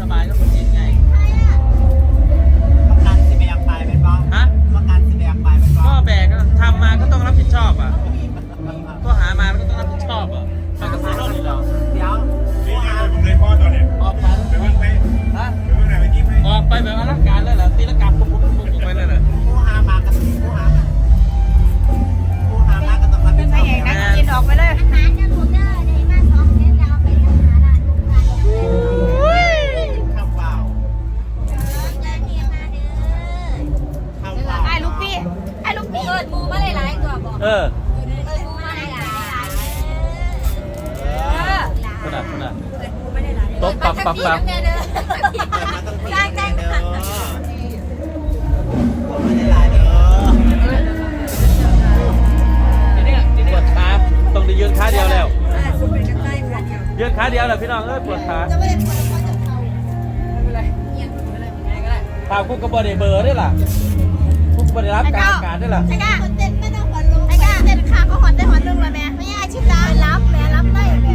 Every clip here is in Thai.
สบายๆก็คนจีนไงประกันสิไปยังไปป็นบ้ฮะประกันสิไปยังไปป็นบ้ก็แบกทำมาก็ต้องรับผิดชอบอะก็หามาก็ต้องรับผิดชอบอะ การเด้อมาต้องพี่จ้งจ้างเด้อผมไม่ได้ลายเด้อปวดขาต้องได้ยืนขาเดียวแล้วเป็นกันได้ค่ะเดียวยืนขาเดียวแหละพี่น้องเอ้ยปวดขาจะไม่ได้ปวดคอจะเข่าไม่เป็นไรเอียงไม่เป็นไรไม่เป็นไรข่าวคุกกระบอได้เบอร์ได้ล่ะคุกกระบอได้รับการอาการได้ล่ะไอ้ก้าคนเต้นไม่ต้องขวัญลงไอ้ก้าเต้นขางก็หอนเต้หอนลงเลยแม่ไม่ใช่อาชีพดารับแม่รับได้แม่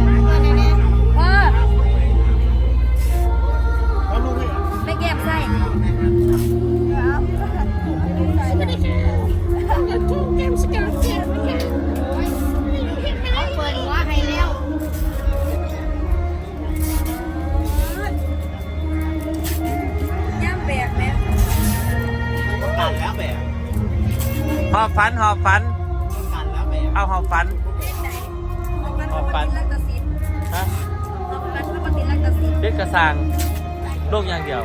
หอบฝันหอบฝันต้องการแล้วแบบเอาหอบฝันออกปันรักตะสินฮะออกปันรักตะสินรักตะสินเด็กกระสังโลกอย่างเดียว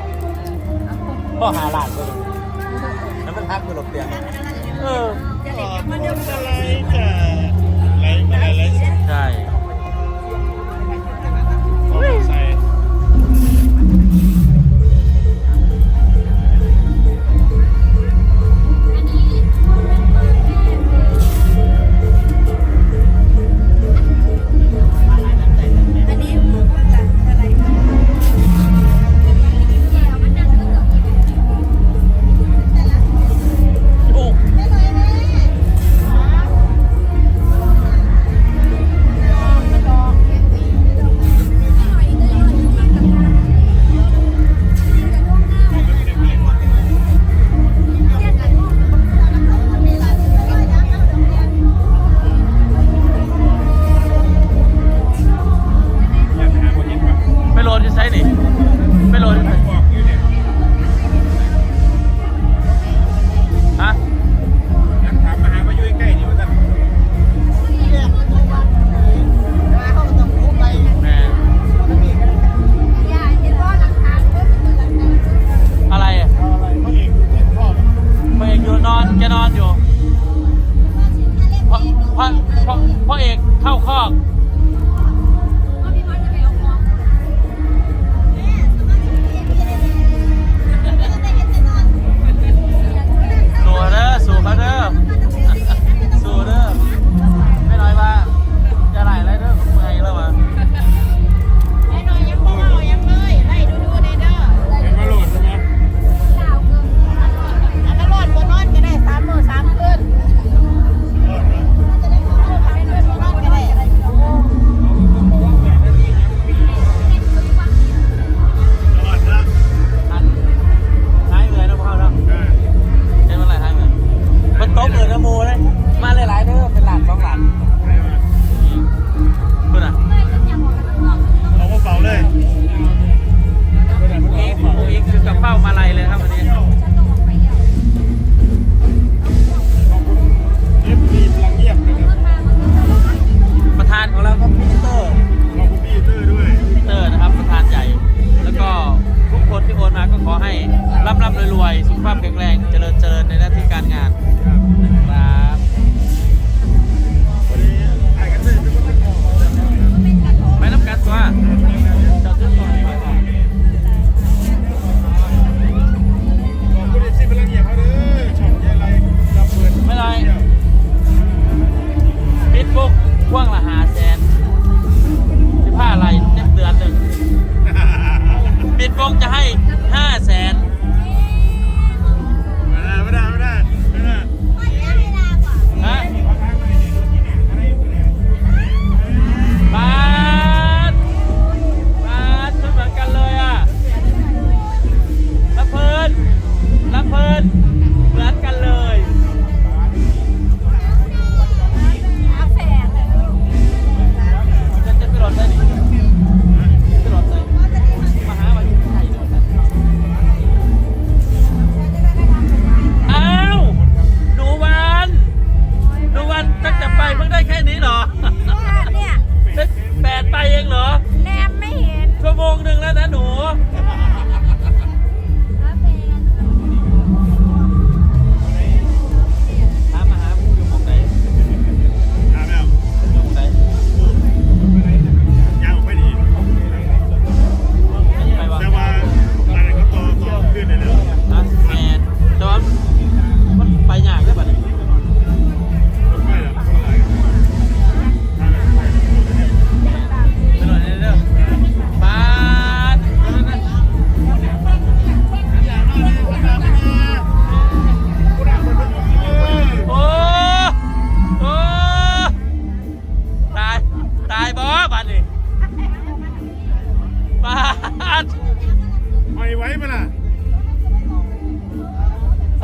พ่อหาหลานก็ดูแล้วมันพักอยู่หลบเตียงเออจะเล่นกันมาเดิมอะไรจ้ะอะไรอะไรอะไรใช่ Thank you. อยไว้ปะล่ะ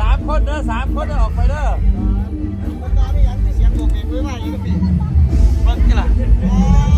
สามคนเด้อสามคนเด้อออกไปเด้อมันตอนนี้ยังมีเสียงโบกเองไม่ว่าอีกก็ปีเบิ่งกี่ล่ะ